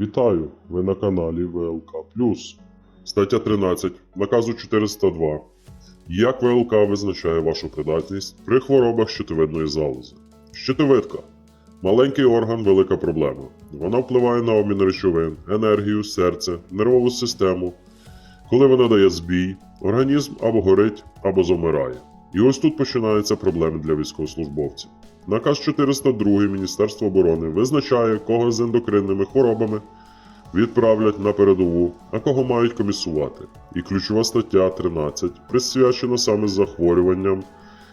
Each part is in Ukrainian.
Вітаю! Ви на каналі ВЛК Стаття 13 наказу 402. Як ВЛК визначає вашу придатність при хворобах щитовидної залози? Щитовидка маленький орган, велика проблема. Вона впливає на обмін речовин, енергію, серце, нервову систему. Коли вона дає збій, організм або горить, або замирає. І ось тут починаються проблеми для військовослужбовців. Наказ 402 Міністерства оборони визначає, кого з ендокринними хворобами відправлять на передову, а кого мають комісувати. І ключова стаття 13 присвячена саме захворюванням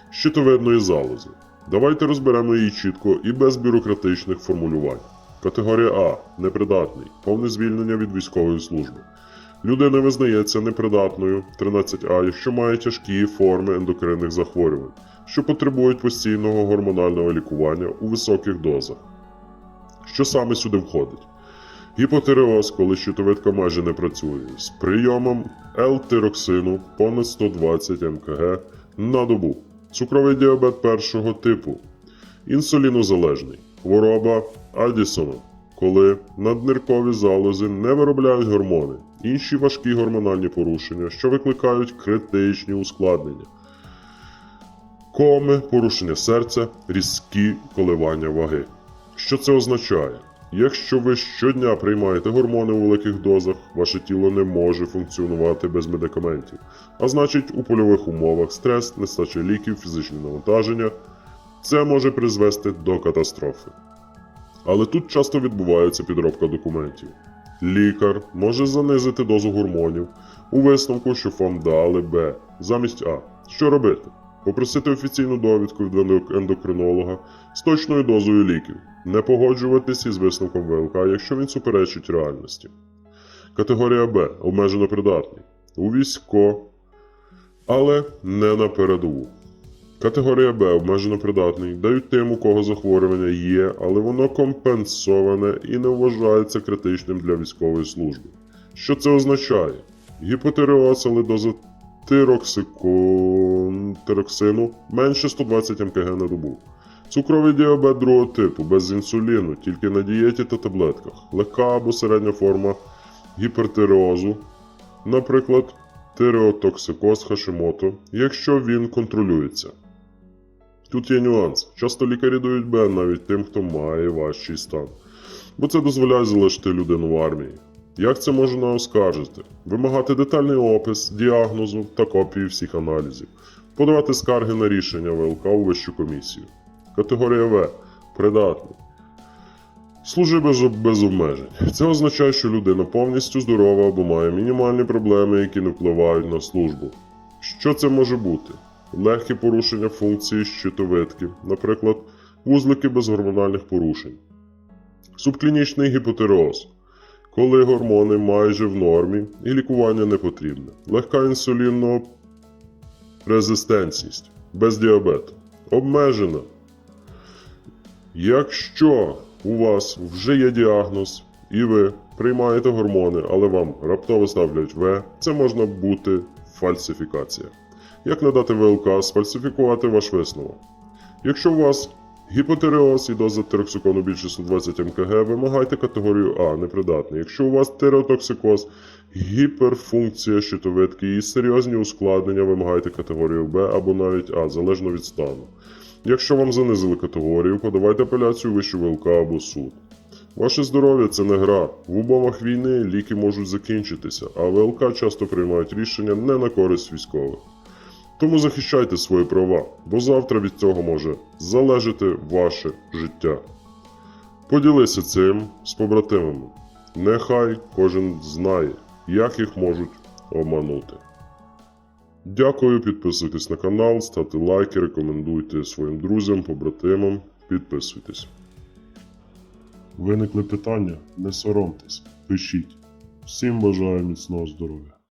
щитовидної залози. Давайте розберемо її чітко і без бюрократичних формулювань. Категорія А непридатний, повне звільнення від військової служби. Людина визнається непридатною 13А, якщо має тяжкі форми ендокринних захворювань, що потребують постійного гормонального лікування у високих дозах. Що саме сюди входить? Гіпотереоз, коли щитовидка майже не працює, з прийомом L-тироксину понад 120 мкг на добу, цукровий діабет першого типу, інсулінозалежний, хвороба Адісона, коли надниркові залози не виробляють гормони, інші важкі гормональні порушення, що викликають критичні ускладнення, коми, порушення серця, різкі коливання ваги. Що це означає? Якщо ви щодня приймаєте гормони у великих дозах, ваше тіло не може функціонувати без медикаментів. А значить, у польових умовах стрес, нестача ліків, фізичні навантаження це може призвести до катастрофи. Але тут часто відбувається підробка документів. Лікар може занизити дозу гормонів у висновку, що вам дали Б замість А. Що робити? Попросити офіційну довідку від ендокринолога з точною дозою ліків, не погоджуватись із висновком ВЛК, якщо він суперечить реальності. Категорія Б обмежено придатний. У військо, але не на передову. Категорія Б обмежено придатний дають тим, у кого захворювання є, але воно компенсоване і не вважається критичним для військової служби. Що це означає? Гіпотереоз, але доза тироксину менше 120 мкг на добу. Цукровий діабет другого типу без інсуліну, тільки на дієті та таблетках. Легка або середня форма гіпертиреозу, наприклад, тиреотоксикоз Хашимото, якщо він контролюється. Тут є нюанс. Часто лікарі дають Б навіть тим, хто має важчий стан, бо це дозволяє залишити людину в армії. Як це можна оскаржити? Вимагати детальний опис, діагнозу та копії всіх аналізів, подавати скарги на рішення ВЛК у вищу комісію. Категорія В. Придатний. Служи без, без обмежень. Це означає, що людина повністю здорова або має мінімальні проблеми, які не впливають на службу. Що це може бути? Легкі порушення функції щитовидки, наприклад, вузлики без гормональних порушень, субклінічний гіпотереоз, коли гормони майже в нормі і лікування не потрібне, легка інсулінно резистентність, без діабету, обмежена. Якщо у вас вже є діагноз і ви приймаєте гормони, але вам раптово ставлять В, це можна бути фальсифікація. Як надати ВЛК, сфальсифікувати ваш висновок? Якщо у вас гіпотереоз і доза тироксикону більше 120 мкг, вимагайте категорію А непридатний. Якщо у вас тиреотоксикоз, гіперфункція щитовидки і серйозні ускладнення, вимагайте категорію Б або навіть А, залежно від стану. Якщо вам занизили категорію, подавайте апеляцію вищу ВЛК або суд. Ваше здоров'я це не гра. В умовах війни ліки можуть закінчитися, а ВЛК часто приймають рішення не на користь військових. Тому захищайте свої права, бо завтра від цього може залежати ваше життя. Поділися цим з побратимами. Нехай кожен знає, як їх можуть обманути. Дякую, підписуйтесь на канал, ставте лайки, рекомендуйте своїм друзям, побратимам, підписуйтесь. Виникли питання? Не соромтесь, пишіть. Всім бажаю міцного здоров'я.